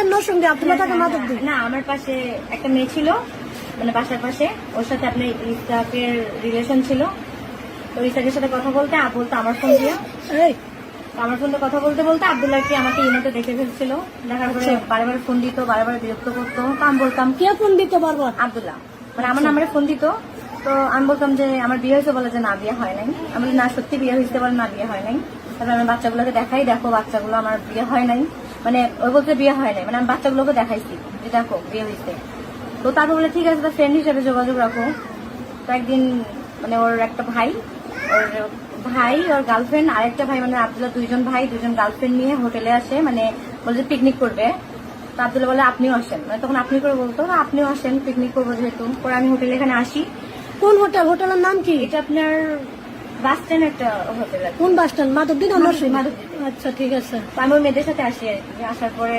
থাকে নরসিংদী আবদুল্লাহ থাকে মাধবদী? না আমার পাশে একটা মেয়ে ছিল মানে বাসার পাশে। ওর সাথে আপনার ইস্তাকের রিলেশন ছিল। তো ইস্তাকের সাথে কথা বলতে বলতো আমার ফোন দিয়ে। আমার ফোনে কথা বলতে বলতে আবদুল্লাহকে আমাকে ইমেতে দেখে ফেলছিল। দেখার পরে বারবার ফোন দিত বারবার বিরক্ত করতো। তো আমি বলতাম কে ফোন দিতে বারবার? আবদুল্লাহ। মানে আমার নাম্বারে ফোন দিত। তো আমি বলতাম যে আমার বিয়ে হয়েছে বলে যে না বিয়ে হয় নাই। আমি না সত্যি বিয়ে হয়েছে বলে না বিয়ে হয় নাই। তারপরে আমি বাচ্চাগুলোকে দেখাই দেখো বাচ্চাগুলো আমার বিয়ে হয় নাই। মানে ওই বলতে বিয়ে হয় নাই। মানে আমি বাচ্চাগুলোকে দেখাইছি যে দেখো বিয়ে হয়েছে তো তারপর বলে ঠিক আছে ফ্রেন্ড হিসেবে যোগাযোগ রাখো। তো একদিন মানে ওর একটা ভাই ওর ভাই ওর গার্লফ্রেন্ড আর একটা ভাই মানে আবদুল্লাহ দুইজন ভাই দুজন গার্লফ্রেন্ড নিয়ে হোটেলে আসে মানে বলছে পিকনিক করবে। তো আবদুল্লাহ বলে আপনিও আসেন। মানে তখন আপনি করে বলতো আপনিও আসেন পিকনিক করব যেহেতু। পরে আমি হোটেলে এখানে আসি। কোন হোটেল? হোটেলের নাম কি? এটা আপনার বাস স্ট্যান্ড একটা হোটেল আছে কোন বাস স্ট্যান্ড? মাধবদী না নরসিংদী মাধবদী। আচ্ছা ঠিক আছে। আমি ওই মেয়েদের সাথে আসি আর কি। আসার পরে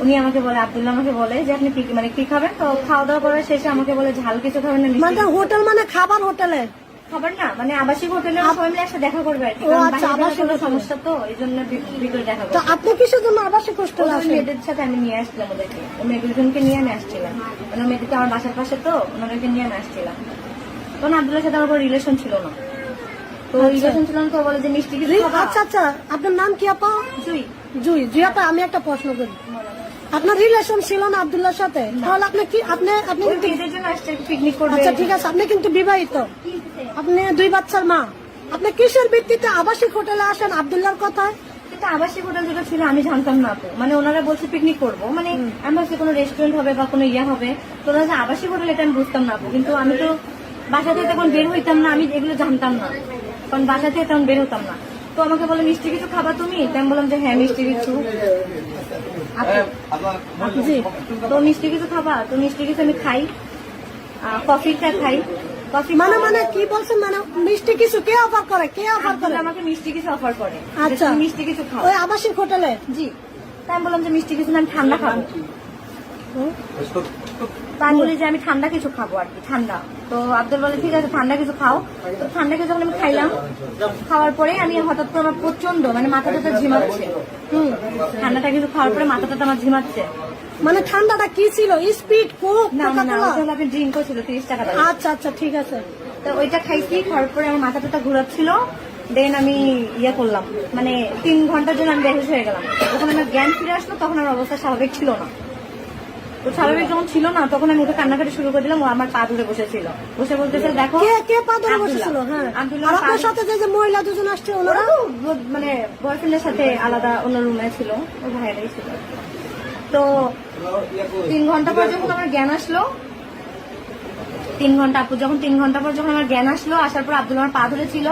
উনি আমাকে বলে আবদুল্লাহ আমাকে বলে যে আপনি কি মানে কি খাবেন? তো খাওয়া দাওয়া করার শেষে আমাকে বলে ঝাল কিছু খাবেন না মিষ্টি মানে হোটেল মানে খাবার হোটেলে? খাবার না মানে আবাসিক হোটেলে সবাই মিলে একসাথে দেখা করবে আর কি। ও, কারণ আচ্ছা, আবাসিক হোটেলে। সমস্যা তো এই জন্য ভি- ভিতরে দেখা তো করবে। আপনি কিসের জন্য আবাসিক হোস্টেলে ওই আসেন? মেয়েদের সাথে আমি নিয়ে আসছিলাম ওদেরকে। ওই মেয়ে দুজনকে নিয়ে আমি আসছিলাম। মানে ওই মেয়েদেরকে আমার বাসার পাশে তো ওনাদেরকে নিয়ে আমি আসছিলাম। তখন আবদুল্লার সাথে আমার রিলেশন ছিল না। তো আচ্ছা। রিলেশন ছিল তো বলে যে মিষ্টি কিছু আচ্ছা আচ্ছা। আপনার নাম কি আপা? জুই। জুই জুই আপা আমি একটা প্রশ্ন করি। আপনার রিলেশন ছিল না আবদুল্লাহর সাথে? তাহলে আপনি কি আপনি আপনি পিকনিক আচ্ছা ঠিক আছে। আপনি কিন্তু বিবাহিত। আপনি দুই বাচ্চার মা। আপনি কিসের ভিত্তিতে আবাসিক হোটেলে আসেন আবদুল্লাহর কথায়? কিন্তু আবাসিক হোটেল যেটা ছিল আমি জানতাম না তো। মানে ওনারা বলছে পিকনিক করব। মানে আমি ভাবছি কোনো রেস্টুরেন্ট হবে বা কোনো ইয়ে হবে। তো আবাসিক হোটেল এটা আমি বুঝতাম না। কিন্তু আমি তো বাসা থেকে তখন বের হইতাম না আমি এগুলো জানতাম না। কারণ বাসা থেকে তখন বের হতাম না। তো আমাকে বলে মিষ্টি কিছু খাবা তুমি? তো আমি বললাম যে হ্যাঁ মিষ্টি কিছু। জি। তো মিষ্টি কিছু খাবা? তো মিষ্টি কিছু আমি খাই। কফিটা খাই। কফি মানে মানে কি বলছেন? মানে মিষ্টি কিছু কে অফার করে? কে অফার করে? আমাকে মিষ্টি কিছু অফার করে। আচ্ছা। মিষ্টি কিছু খাও। ওই আবাসিক হোটেলে? জি। তাই আমি বললাম যে মিষ্টি কিছু না আমি ঠান্ডা খাব। বলি যে আমি ঠান্ডা কিছু খাব আর কি ঠান্ডা। তো আব্দুল বলে ঠিক আছে ঠান্ডা কিছু খাও। তো ঠান্ডা কিছু যখন আমি খাইলাম খাওয়ার পরে আমি হঠাৎ করে আমার প্রচণ্ড মানে মাথা টাথা ঝিমাচ্ছে। হুম ঠান্ডাটা কিছু খাওয়ার পরে মাথা টাথা আমার ঝিমাচ্ছে। মানে ঠান্ডাটা কি ছিল? স্পিড কোক না না আপনি ড্রিঙ্ক করছিল তিরিশ টাকা আচ্ছা আচ্ছা ঠিক আছে। তো ওইটা খাইছি খাওয়ার পরে আমার মাথা টাথা ঘুরাচ্ছিল। দেন আমি ইয়ে করলাম। মানে তিন ঘণ্টার জন্য আমি বেহুশ হয়ে গেলাম। যখন আমার জ্ঞান ফিরে আসলো তখন আমার অবস্থা স্বাভাবিক ছিল না। তো স্বাভাবিক যখন ছিল না তখন আমি উঠে কান্নাকাটি শুরু করে দিলাম ও আমার পা ধরে বসেছিল। বসে বলতেছে দেখো কে কে পা ধরে বসেছিল? হ্যাঁ। আর আপনার সাথে যে যে মহিলা দুজন আসছে ওনারা? মানে বয়ফ্রেন্ডের সাথে আলাদা অন্য রুমে ছিল ও ভাইয়েরাই ছিল। তো তিন ঘণ্টা পর যখন আমার জ্ঞান আসলো তিন ঘণ্টা আপু যখন তিন ঘণ্টা পর যখন আমার জ্ঞান আসলো আসার পর আব্দুল আমার পা ধরেছিল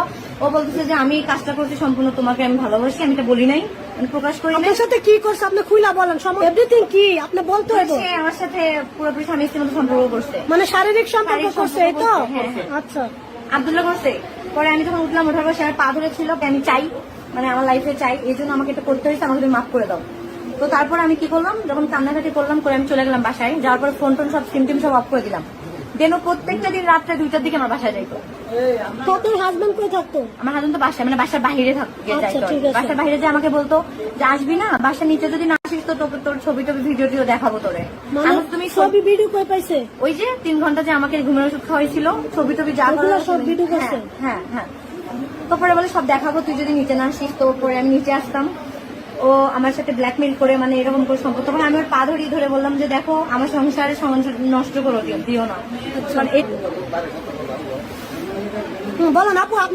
ও বলতেছে যে আমি কাজটা করছি সম্পূর্ণ তোমাকে আমি ভালোবাসি আমি এটা বলি নাই। আমি প্রকাশ করি আপনার সাথে কি করছে? আপনি খুইলা বলেন এভরিথিং কি? আপনি বলতে হবে। আমার সাথে পুরোপুরি স্বামী স্ত্রীর মতো সম্পর্ক করছে। মানে শারীরিক সম্পর্ক করছে এই তো? হ্যাঁ, হ্যাঁ। আচ্ছা। আবদুল্লাহ করছে। পরে আমি যখন উঠলাম ওঠার পর সে পা ধরেছিল আমি চাই মানে আমার লাইফে চাই এই জন্য আমাকে এটা করতে হয়েছে আমাকে তুমি মাফ করে দাও। তো তারপর আমি কি করলাম? যখন কান্নাকাটি করলাম করে আমি চলে গেলাম বাসায় যাওয়ার পর ফোন টোন সব সিম টিম সব অফ করে দিলাম। দেন প্রত্যেকটা দিন রাত্রে দুইটার দিকে আমার বাসায় যাইতো। তো আপনার হাজবেন্ড কই থাকতো? আমার হাজবেন্ড তো বাসায় মানে বাসার বাইরে থাকতো আচ্ছা। বাসার বাইরে যে আমাকে বলতো যে আসবি না? বাসার নিচে যদি না আসিস তো তোকে তোর ছবি টবি ভিডিও টিও দেখাবো তোরে। মানে তুমি ছবি ভিডিও কই পাইছে? ওই যে তিন ঘণ্টা যে আমাকে ঘুমের ওষুধ খাওয়াইছিল ছবি টবি যা সব video হ্যাঁ? হ্যাঁ হ্যাঁ। তারপরে বলে সব দেখাবো তুই যদি নিচে না আসিস তো পরে আমি নিচে আসতাম। ও আমার সাথে ব্ল্যাকমেল করে মানে এরকম করে সম্পর্ক তখন আমি ওর পা ধরিয়ে ধরে বললাম যে, দেখো, আমার সংসারে সংসার নষ্ট করে দিও না। বলো না আপু